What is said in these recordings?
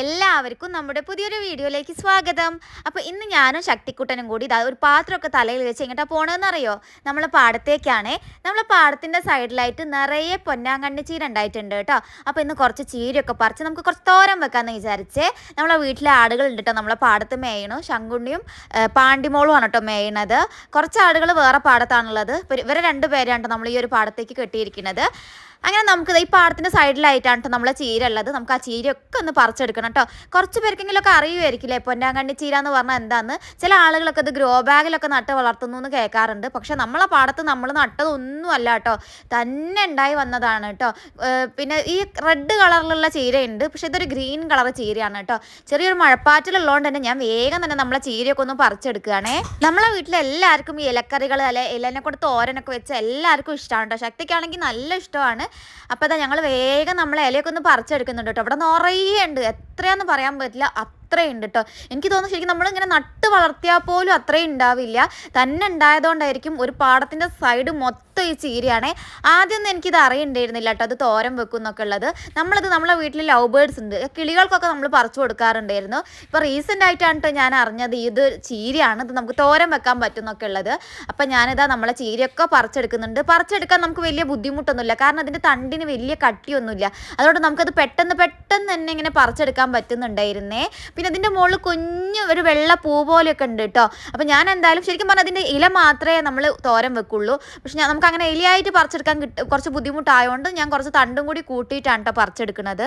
എല്ലാവർക്കും നമ്മുടെ പുതിയൊരു വീഡിയോയിലേക്ക് സ്വാഗതം. അപ്പോൾ ഇന്ന് ഞാനും ശക്തിക്കുട്ടനും കൂടി ഇതാ ഒരു പാത്രമൊക്കെ തലയിൽ വെച്ച് എങ്ങോട്ടാ അറിയോ നമ്മളെ പാടത്തേക്കാണേ. നമ്മളെ പാടത്തിന്റെ സൈഡിലായിട്ട് നിറയെ പൊന്നാങ്കണ്ണി ചീര ഉണ്ടായിട്ടുണ്ട് കേട്ടോ. അപ്പോൾ ഇന്ന് കുറച്ച് ചീരയൊക്കെ പറിച്ച് നമുക്ക് കുറച്ച് തോരൻ വെക്കാമെന്ന് വിചാരിച്ചേ. നമ്മളെ വീട്ടിലെ ആടുകൾ ഉണ്ട് കേട്ടോ. നമ്മളെ പാടത്ത് മേയണു. ശങ്കുണ്ണിയും പാണ്ടിമോളും ആണ് കേട്ടോ മേയണത്. കുറച്ച് ആടുകൾ വേറെ പാടത്താണുള്ളത്. ഇവരെ രണ്ട് പേരാണ് നമ്മൾ ഈ ഒരു പാടത്തേക്ക് കെട്ടിയിരിക്കുന്നത്. അങ്ങനെ നമുക്ക് ഈ പാടത്തിന്റെ സൈഡിലായിട്ടാണ് കേട്ടോ നമ്മളെ ചീര ഉള്ളത് നമുക്ക് ആ ചീരയൊക്കെ ഒന്ന് പറിച്ചെടുക്കണം കേട്ടോ കുറച്ച് പേർക്കെങ്കിലും ഒക്കെ അറിയുമായിരിക്കില്ലേ? പൊന്നാങ്കണ്ണി ചീര എന്ന് പറഞ്ഞാൽ എന്താന്ന്? ചില ആളുകളൊക്കെ അത് ഗ്രോ ബാഗിലൊക്കെ നട്ട് വളർത്തുന്നു എന്ന് കേൾക്കാറുണ്ട്. പക്ഷെ നമ്മളെ പാടത്ത് നമ്മൾ നട്ടതൊന്നും അല്ല കേട്ടോ തന്നെ ഉണ്ടായി വന്നതാണ് കേട്ടോ പിന്നെ ഈ റെഡ് കളറിലുള്ള ചീരയുണ്ട്. പക്ഷെ ഇതൊരു ഗ്രീൻ കളർ ചീരയാണ് കേട്ടോ ചെറിയൊരു മഴപ്പാറ്റിലുള്ളതുകൊണ്ട് തന്നെ ഞാൻ വേഗം തന്നെ നമ്മളെ ചീരയൊക്കെ ഒന്ന് പറിച്ചെടുക്കുകയാണേ. നമ്മളെ വീട്ടിൽ എല്ലാവർക്കും ഈ ഇലക്കറികൾ അല്ലെ ഇലനെ കൊണ്ട് തോരനൊക്കെ വെച്ച് എല്ലാവർക്കും ഇഷ്ടമാണ് കേട്ടോ ശക്തിക്കാണെങ്കിൽ നല്ല ഇഷ്ടമാണ്. അപ്പോൾ അതാ ഞങ്ങൾ വേഗം നമ്മളെ ഇലയൊക്കെ ഒന്ന് പറിച്ചെടുക്കുന്നുണ്ട് കേട്ടോ. ഇവിടെ നിറയെ ഉണ്ട്. എത്രയാണെന്ന് പറയാൻ പറ്റില്ല. അത്രയുണ്ട് കേട്ടോ എനിക്ക് തോന്നുന്നു ശരിക്കും നമ്മളിങ്ങനെ നട്ട് വളർത്തിയാൽ പോലും അത്രയും ഉണ്ടാവില്ല. തന്നെ ഉണ്ടായതുകൊണ്ടായിരിക്കും ഒരു പാടത്തിന്റെ സൈഡ് മൊത്തം ഈ ചീരയാണേ. ആദ്യമൊന്നും എനിക്കിത് അറിയണ്ടായിരുന്നില്ല കേട്ടോ അത് തോരം വെക്കും എന്നൊക്കെ ഉള്ളത്. നമ്മളത് നമ്മളെ വീട്ടിൽ ലവ് ബേർഡ്സ് ഉണ്ട്. കിളികൾക്കൊക്കെ നമ്മൾ പറിച്ചു കൊടുക്കാറുണ്ടായിരുന്നു. ഇപ്പോൾ റീസെന്റ് ആയിട്ടാണ് കേട്ടോ ഞാൻ അറിഞ്ഞത് ഇത് ചീരയാണ്. ഇത് നമുക്ക് തോരം വെക്കാൻ പറ്റും എന്നൊക്കെ ഉള്ളത്. അപ്പം ഞാനിതാ നമ്മളെ ചീരയൊക്കെ പറിച്ചെടുക്കുന്നുണ്ട്. പറിച്ചെടുക്കാൻ നമുക്ക് വലിയ ബുദ്ധിമുട്ടൊന്നുമില്ല. കാരണം അതിന്റെ തണ്ടിന് വലിയ കട്ടിയൊന്നുമില്ല. അതുകൊണ്ട് നമുക്കത് പെട്ടെന്ന് പെട്ടെന്ന് തന്നെ ഇങ്ങനെ പറിച്ചെടുക്കാൻ പറ്റുന്നുണ്ടായിരുന്നേ. പിന്നെ അതിന്റെ മുകളിൽ കുഞ്ഞു ഒരു വെള്ള പൂ പോലെയൊക്കെ ഉണ്ട് കേട്ടോ അപ്പോൾ ഞാൻ എന്തായാലും ശരിക്കും പറഞ്ഞാൽ അതിന്റെ ഇല മാത്രമേ നമ്മൾ തോരം വെക്കുള്ളൂ. പക്ഷെ ഞാൻ നമുക്ക് അങ്ങനെ ഇലയായിട്ട് പറിച്ചെടുക്കാൻ കിട്ടും കുറച്ച് ബുദ്ധിമുട്ടായതുകൊണ്ട് ഞാൻ കുറച്ച് തണ്ടും കൂടി കൂട്ടിയിട്ടാണ് കേട്ടോ പറിച്ചെടുക്കുന്നത്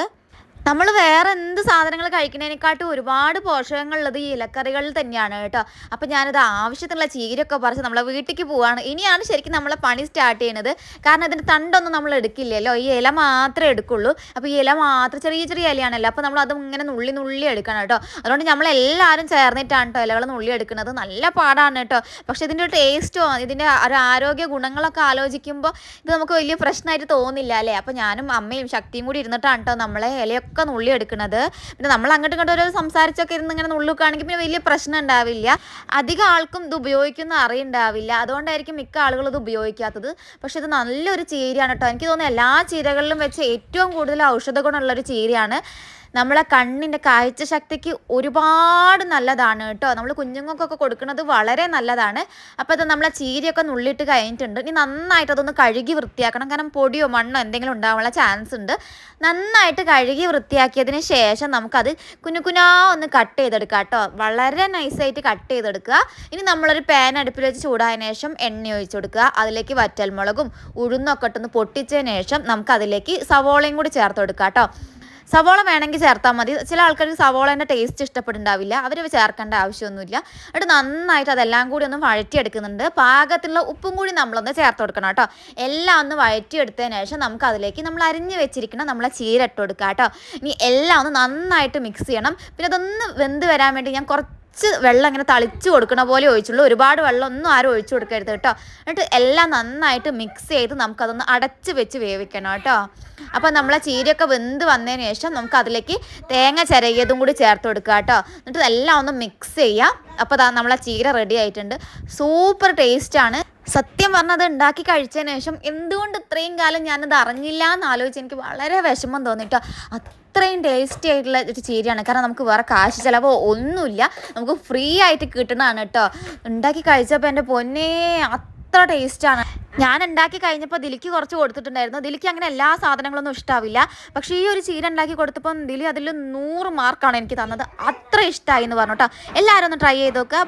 നമ്മൾ വേറെ എന്ത് സാധനങ്ങൾ കഴിക്കുന്നതിനെക്കാട്ടും ഒരുപാട് പോഷകങ്ങളുള്ളത് ഈ ഇലക്കറികളിൽ തന്നെയാണ് കേട്ടോ. അപ്പം ഞാനത് ആവശ്യത്തിനുള്ള ചീരയൊക്കെ പറിച്ച് നമ്മളെ വീട്ടിലേക്ക് പോവാണ്. ഇനിയാണ് ശരിക്കും നമ്മളെ പണി സ്റ്റാർട്ട് ചെയ്യുന്നത് കാരണം ഇതിന്റെ തണ്ടൊന്നും നമ്മൾ എടുക്കില്ലല്ലോ. ഈ ഇല മാത്രമേ എടുക്കുള്ളൂ. അപ്പോൾ ഈ ഇല മാത്രം ചെറിയ ചെറിയ ഇലയാണല്ലോ. അപ്പോൾ നമ്മൾ അത് ഇങ്ങനെ നുള്ളി നുള്ളി എടുക്കണം കേട്ടോ. അതുകൊണ്ട് നമ്മളെല്ലാവരും ചേർന്നിട്ടാണ് കേട്ടോ ഇലകൾ നുള്ളി എടുക്കുന്നത്. നല്ല പാടാണ് കേട്ടോ. പക്ഷേ ഇതിന്റെ ഒരു ടേസ്റ്റോ ഇതിന്റെ ഒരു ആരോഗ്യ ഗുണങ്ങളൊക്കെ ആലോചിക്കുമ്പോൾ ഇത് നമുക്ക് വലിയ പ്രശ്നമായിട്ട് തോന്നില്ല അല്ലേ? അപ്പോൾ ഞാനും അമ്മയും ശക്തിയും കൂടി ഇരുന്നിട്ടാണ് കേട്ടോ നമ്മളെ ഇലയൊക്കെ നുള്ളി എടുക്കുന്നത് പിന്നെ നമ്മൾ അങ്ങോട്ടും ഇങ്ങോട്ടും ഒരു സംസാരിച്ചൊക്കെ ഇരുന്ന് ഇങ്ങനെ നുള്ളുകയാണെങ്കിൽ പിന്നെ വലിയ പ്രശ്നം ഉണ്ടാവില്ല. അധികം ആൾക്കും ഇത് ഉപയോഗിക്കുന്ന അറിയുണ്ടാവില്ല അതുകൊണ്ടായിരിക്കും മിക്ക ആളുകളും ഇത് ഉപയോഗിക്കാത്തത്. പക്ഷെ ഇത് നല്ലൊരു ചീരയാണ് കേട്ടോ. എനിക്ക് തോന്നുന്നു എല്ലാ ചീരകളിലും വെച്ച് ഏറ്റവും കൂടുതൽ ഔഷധ ഗുണമുള്ളൊരു ചീരയാണ്. നമ്മളെ കണ്ണിന്റെ കാഴ്ച ശക്തിക്ക് ഒരുപാട് നല്ലതാണ് കേട്ടോ. നമ്മൾ കുഞ്ഞുങ്ങൾക്കൊക്കെ കൊടുക്കുന്നത് വളരെ നല്ലതാണ്. അപ്പോൾ അത് നമ്മളെ ചീരയൊക്കെ നുള്ളിട്ട് കഴിഞ്ഞിട്ടുണ്ട്. ഇനി നന്നായിട്ട് അതൊന്ന് കഴുകി വൃത്തിയാക്കണം. കാരണം പൊടിയോ മണ്ണോ എന്തെങ്കിലും ഉണ്ടാവാനുള്ള ചാൻസ് ഉണ്ട്. നന്നായിട്ട് കഴുകി വൃത്തിയാക്കിയതിന് ശേഷം നമുക്കത് കുഞ്ഞു കുഞ്ഞാ ഒന്ന് കട്ട് ചെയ്തെടുക്കാം കേട്ടോ. വളരെ നൈസായിട്ട് കട്ട് ചെയ്തെടുക്കുക. ഇനി നമ്മളൊരു പാൻ അടുപ്പിൽ വെച്ച് ചൂടായതിനു ശേഷം എണ്ണ ഒഴിച്ചു കൊടുക്കുക. അതിലേക്ക് വറ്റൽമുളകും ഉഴുന്നൊക്കെ ഇട്ടൊന്ന് പൊട്ടിച്ചതിന് ശേഷം നമുക്ക് അതിലേക്ക് സവോളയും കൂടി ചേർത്ത് കൊടുക്കാം കേട്ടോ. സവോള വേണമെങ്കിൽ ചേർത്താൽ മതി. ചില ആൾക്കാർക്ക് സവോളേന്റെ ടേസ്റ്റ് ഇഷ്ടപ്പെടുന്നുണ്ടാവില്ല അവർ ചേർക്കേണ്ട ആവശ്യമൊന്നുമില്ല. എന്നിട്ട് നന്നായിട്ട് അതെല്ലാം കൂടി ഒന്ന് വഴറ്റിയെടുക്കുന്നുണ്ട്. പാകത്തിലുള്ള ഉപ്പും കൂടി നമ്മളൊന്ന് ചേർത്ത് കൊടുക്കണം കേട്ടോ. എല്ലാം ഒന്ന് വഴറ്റിയെടുത്തതിന് ശേഷം നമുക്ക് അതിലേക്ക് നമ്മൾ അരിഞ്ഞ് വെച്ചിരിക്കണം നമ്മളെ ചീര ഇട്ട് കൊടുക്കുക കേട്ടോ. ഇനി എല്ലാം ഒന്ന് നന്നായിട്ട് മിക്സ് ചെയ്യണം. പിന്നെ അതൊന്ന് വെന്ത് വരാൻ വേണ്ടി ഞാൻ കുറച്ച് കുറച്ച് വെള്ളം ഇങ്ങനെ തളിച്ച് കൊടുക്കണ പോലെ ഒഴിച്ചുള്ളൂ. ഒരുപാട് വെള്ളം ഒന്നും ആരും ഒഴിച്ചു കൊടുക്കരുത് കേട്ടോ. എന്നിട്ട് എല്ലാം നന്നായിട്ട് മിക്സ് ചെയ്ത് നമുക്കതൊന്ന് അടച്ച് വെച്ച് വേവിക്കണം കേട്ടോ. അപ്പോൾ നമ്മളെ ചീരയൊക്കെ വെന്ത് വന്നതിന് ശേഷം നമുക്ക് അതിലേക്ക് തേങ്ങ ചിരകിയതും കൂടി ചേർത്ത് കൊടുക്കുക കേട്ടോ. എന്നിട്ട് എല്ലാം ഒന്ന് മിക്സ് ചെയ്യാം. അപ്പോൾ നമ്മളെ ചീര റെഡി ആയിട്ടുണ്ട്. സൂപ്പർ ടേസ്റ്റാണ് സത്യം പറഞ്ഞത് ഉണ്ടാക്കി കഴിച്ചതിന് ശേഷം എന്തുകൊണ്ട് ഇത്രയും കാലം ഞാനത് അറിഞ്ഞില്ല എന്ന് ആലോചിച്ച് എനിക്ക് വളരെ വിഷമം തോന്നിട്ടോ. അത്രയും ടേസ്റ്റി ആയിട്ടുള്ള ഒരു ചീരയാണ്. കാരണം നമുക്ക് വേറെ കാശ് ചിലവോ ഒന്നുമില്ല. നമുക്ക് ഫ്രീ ആയിട്ട് കിട്ടണതാണ് കേട്ടോ. ഉണ്ടാക്കി കഴിച്ചപ്പോൾ എന്റെ പൊന്നേ അത്ര ടേസ്റ്റാണ് ഞാൻ ഉണ്ടാക്കി കഴിഞ്ഞപ്പോൾ ദിലിക്ക് കുറച്ച് കൊടുത്തിട്ടുണ്ടായിരുന്നു. ദിലിക്ക് അങ്ങനെ എല്ലാ സാധനങ്ങളൊന്നും ഇഷ്ടാവില്ല. പക്ഷേ ഈ ഒരു ചീര ഉണ്ടാക്കി കൊടുത്തപ്പോൾ ദിലി അതിൽ നൂറ് മാർക്കാണ് എനിക്ക് തന്നത്. അത്ര ഇഷ്ടമായി എന്ന് പറഞ്ഞു കേട്ടോ. എല്ലാവരും ഒന്ന് ട്രൈ ചെയ്ത് നോക്കുക